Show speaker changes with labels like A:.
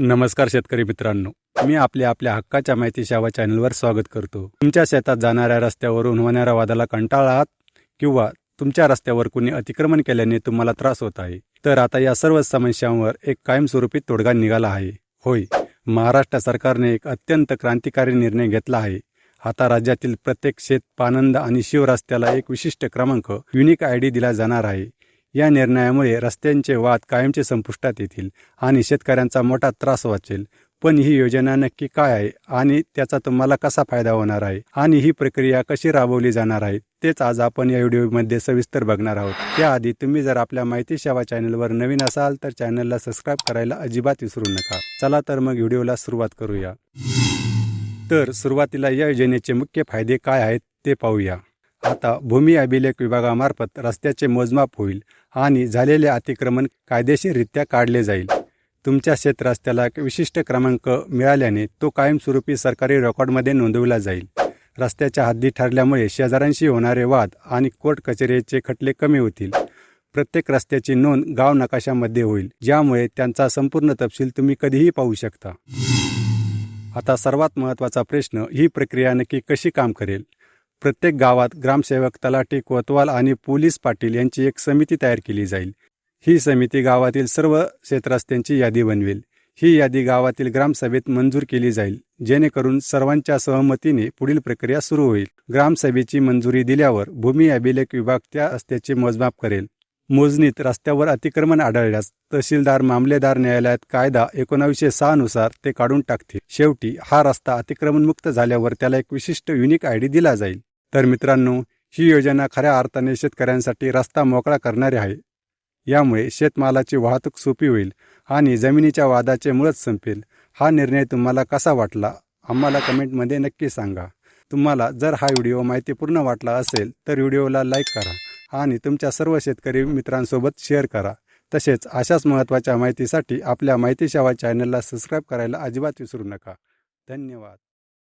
A: नमस्कार शेतकरी मित्रांनो. मी आपल्या आपल्या हक्काच्या माहिती सेवा चॅनलवर स्वागत करतो. तुमच्या शेतात जाणाऱ्या रस्त्यावरून होणाऱ्या वादाला कंटाळा आहात? किंवा तुमच्या रस्त्यावर कुणी अतिक्रमण केल्याने तुम्हाला त्रास होत आहे? तर आता या सर्व समस्यांवर एक कायमस्वरूपी तोडगा निघाला आहे. होय महाराष्ट्र सरकारने एक अत्यंत क्रांतिकारी निर्णय घेतला आहे. आता राज्यातील प्रत्येक शेत पानंद आणि शिवरस्त्याला एक विशिष्ट क्रमांक युनिक आय डी दिला जाणार आहे. या निर्णयामुळे रस्त्यांचे वाद कायमचे संपुष्टात येतील आणि शेतकऱ्यांचा मोठा त्रास वाचेल. पण ही योजना नक्की काय आहे आणि त्याचा तुम्हाला कसा फायदा होणार आहे आणि ही प्रक्रिया कशी राबवली जाणार आहे तेच आज आपण या व्हिडिओमध्ये सविस्तर बघणार आहोत. त्याआधी तुम्ही जर आपल्या माहिती सेवा चॅनलवर नवीन असाल तर चॅनलला सबस्क्राईब करायला अजिबात विसरू नका. चला तर मग व्हिडिओला सुरुवात करूया. तर सुरुवातीला या योजनेचे मुख्य फायदे काय आहेत ते पाहूया. आता भूमी अभिलेख विभागामार्फत रस्त्याचे मोजमाप होईल आणि झालेले अतिक्रमण कायदेशीररित्या काढले जाईल. तुमच्या शेत रस्त्याला एक विशिष्ट क्रमांक मिळाल्याने तो कायमस्वरूपी सरकारी रेकॉर्डमध्ये नोंदवला जाईल. रस्त्याच्या हद्दी ठरल्यामुळे शेजाऱ्यांशी होणारे वाद आणि कोर्ट कचेरीचे खटले कमी होतील. प्रत्येक रस्त्याची नोंद गाव नकाशामध्ये होईल ज्यामुळे त्यांचा संपूर्ण तपशील तुम्ही कधीही पाहू शकता. आता सर्वात महत्त्वाचा प्रश्न ही प्रक्रिया नक्की कशी काम करेल? प्रत्येक गावात ग्रामसेवक तलाठी कोतवाल आणि पोलीस पाटील यांची एक समिती तयार केली जाईल. ही समिती गावातील सर्व क्षेत्रास्त्यांची यादी बनवेल. ही यादी गावातील ग्रामसभेत मंजूर केली जाईल. जेणेकरून सर्वांच्या सहमतीने पुढील प्रक्रिया सुरू होईल. ग्रामसभेची मंजुरी दिल्यावर भूमी अभिलेख विभाग त्या रस्त्याचे मोजमाप करेल. मोजणीत रस्त्यावर अतिक्रमण आढळल्यास तहसीलदार मामलेदार न्यायालयात कायदा एकोणावीसशे सहा नुसार ते काढून टाकतील. शेवटी हा रस्ता अतिक्रमणमुक्त झाल्यावर त्याला एक विशिष्ट युनिक आय डी दिला जाईल. तर मित्रांनो ही योजना खऱ्या अर्थाने शेतकऱ्यांसाठी रस्ता मोकळा करणारी आहे. यामुळे शेतमालाची वाहतूक सोपी होईल आणि जमिनीच्या वादाचे मुळच संपेल. हा निर्णय तुम्हाला कसा वाटला? आम्हाला कमेंटमध्ये नक्की सांगा. तुम्हाला जर हा व्हिडिओ माहितीपूर्ण वाटला असेल तर व्हिडिओला लाईक करा आणि तुमच्या सर्व शेतकरी मित्रांसोबत शेअर करा. तसेच अशाच महत्त्वाच्या माहितीसाठी आपल्या माहितीशावा चॅनलला सबस्क्राईब करायला अजिबात विसरू नका. धन्यवाद.